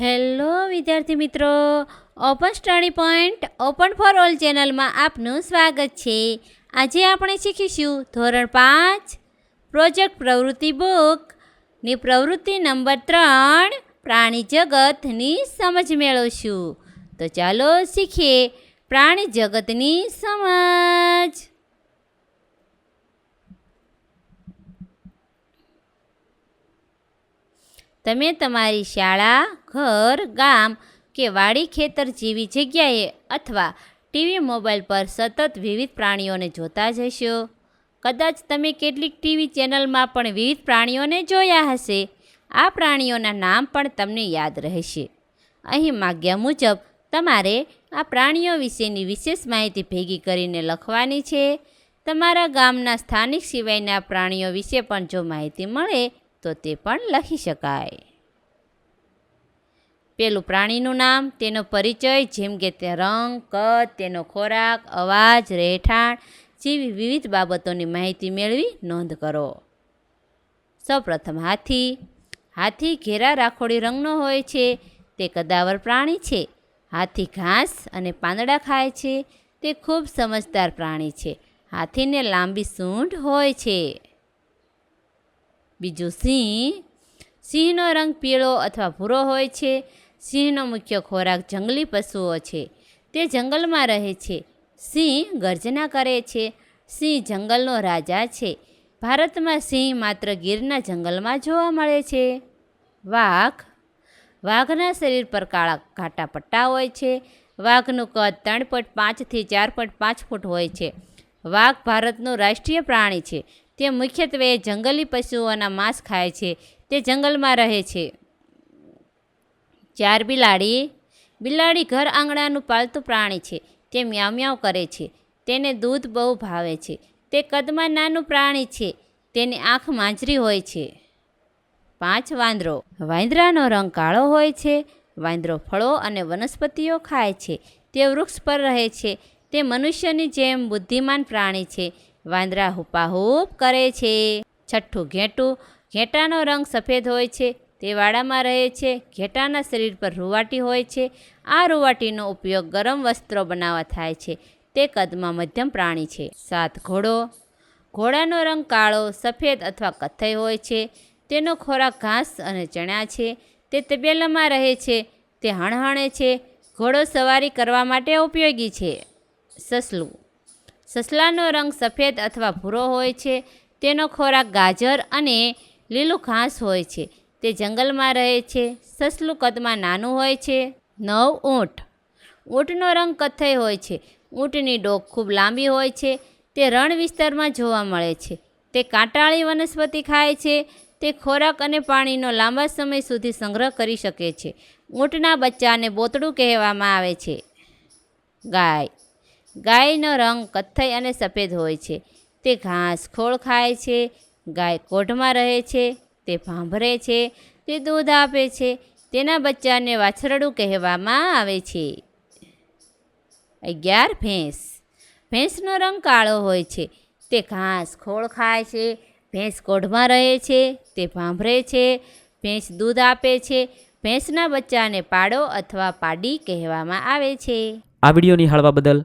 Hello વિદ્યાર્થી મિત્રો, open study point, open for all ચેનલમાં આપનું સ્વાગત છે. આજે આપણે શીખીશું ધોરણ પાંચ, પ્રોજેક્ટ પ્રવૃત્તિ બુક. ની પ્રવૃત્તિ નંબર ત્રણ, પ્રાણી જગતની સમજ મેળવશું. તો ચાલો શીખીએ પ્રાણી જગતની સમજ. તમે તમારી શાળા, ઘર, ગામ કે વાડી ખેતર જેવી જગ્યાએ અથવા ટીવી મોબાઈલ પર સતત વિવિધ પ્રાણીઓને જોતા જ હશો કદાચ તમે કેટલીક ટીવી ચેનલમાં પણ વિવિધ પ્રાણીઓને જોયા હશે. આ પ્રાણીઓના નામ પણ તમને યાદ રહેશે. અહીં માગ્યા મુજબ, તમારે આ પ્રાણીઓ વિશેની વિશેષ માહિતી ભેગી કરીને લખવાની છે. તમારા ગામના સ્થાનિક સિવાયના પ્રાણીઓ વિશે પણ જો માહિતી મળે તો તે પણ લખી શકાય. પેલું પ્રાણીનું નામ, તેનો પરિચય, જેમ કે તે રંગ, કદ, તેનો ખોરાક, અવાજ, રહેઠાણ જેવી વિવિધ બાબતોની માહિતી મેળવી નોંધ કરો. સૌપ્રથમ હાથી. હાથી ઘેરા રાખોડી રંગનો હોય છે. તે કદાવર પ્રાણી છે. હાથી ઘાસ અને પાંદડા ખાય છે. તે ખૂબ સમજદાર પ્રાણી છે. હાથીને લાંબી સૂંઢ હોય છે. બીજું સિંહ. સિંહનો રંગ પીળો અથવા ભૂરો હોય છે. સિંહનો મુખ્ય ખોરાક જંગલી પશુઓ છે. તે જંગલમાં રહે છે. સિંહ ગર્જના કરે છે. સિંહ જંગલનો રાજા છે. ભારતમાં સિંહ માત્ર ગીરના જંગલમાં જોવા મળે છે. વાઘ. વાઘના શરીર પર કાળા ઘાટા પટ્ટા હોય છે. વાઘનું કદ ત્રણ પોઈન્ટ પાંચથી ચાર પોઈન્ટ પાંચ ફૂટ હોય છે. વાઘ ભારતનું રાષ્ટ્રીય પ્રાણી છે. તે મુખ્યત્વે જંગલી પશુઓના માંસ ખાય છે. તે જંગલમાં રહે છે. ચાર બિલાડી. બિલાડી ઘર આંગણાનું પાલતું પ્રાણી છે. તે મ્યાવ મ્યાવ કરે છે. તેને દૂધ બહુ ભાવે છે. તે કદમાં નાનું પ્રાણી છે. તેની આંખ માંજરી હોય છે. પાંચ વાંદરો. વાંદરાનો રંગ કાળો હોય છે. વાંદરો ફળો અને વનસ્પતિઓ ખાય છે. તે વૃક્ષ પર રહે છે. તે મનુષ્યની જેમ બુદ્ધિમાન પ્રાણી છે. વાંદરા હુપાહૂપ કરે છે. છઠ્ઠું ઘેટું, ઘેટાનો રંગ સફેદ હોય છે, તે વાડામાં રહે છે, ઘેટાના શરીર પર રૂવાટી હોય છે, આ રૂવાટીનો ઉપયોગ ગરમ વસ્ત્રો બનાવવા થાય છે, તે કદમાં મધ્યમ પ્રાણી છે. સાત ઘોડો, ઘોડાનો રંગ કાળો, સફેદ અથવા કથ્થઈ હોય છે, તેનો ખોરાક ઘાસ અને ચણા છે, તે તબેલામાં રહે છે, તે હણહણે છે, ઘોડો સવારી કરવા માટે ઉપયોગી છે. સસલું સસલાનો રંગ સફેદ અથવા ભૂરો હોય છે, તેનો ખોરાક ગાજર અને લીલું ઘાસ હોય છે. તે જંગલમાં રહે છે. સસલું કદમાં નાનું હોય છે. નવ ઊંટ. ઊંટનો રંગ કથ્થઈ હોય છે. ઊંટની ડોક ખૂબ લાંબી હોય છે. તે રણ વિસ્તારમાં જોવા મળે છે. તે કાંટાળી વનસ્પતિ ખાય છે. તે ખોરાક અને પાણીનો લાંબા સમય સુધી સંગ્રહ કરી શકે છે. ઊંટના બચ્ચાને બોતડું કહેવામાં આવે છે. ગાય. ગાયનો રંગ કથ્થઈ અને સફેદ હોય છે. તે ઘાસ ખોળ ખાય છે, ગાય કોઢમાં રહે છે, તે ભાંભરે છે, તે દૂધ આપે છે. તેના બચ્ચાને વાછરડું કહેવામાં આવે છે. અગિયાર ભેંસ. ભેંસનો રંગ કાળો હોય છે. તે ઘાસ ખોળ ખાય છે, ભેંસ કોઢમાં રહે છે, તે ભાંભરે છે, ભેંસ દૂધ આપે છે. ભેંસના બચ્ચાને પાડો અથવા પાડી કહેવામાં આવે છે. આ વીડિયો નિહાળવા બદલ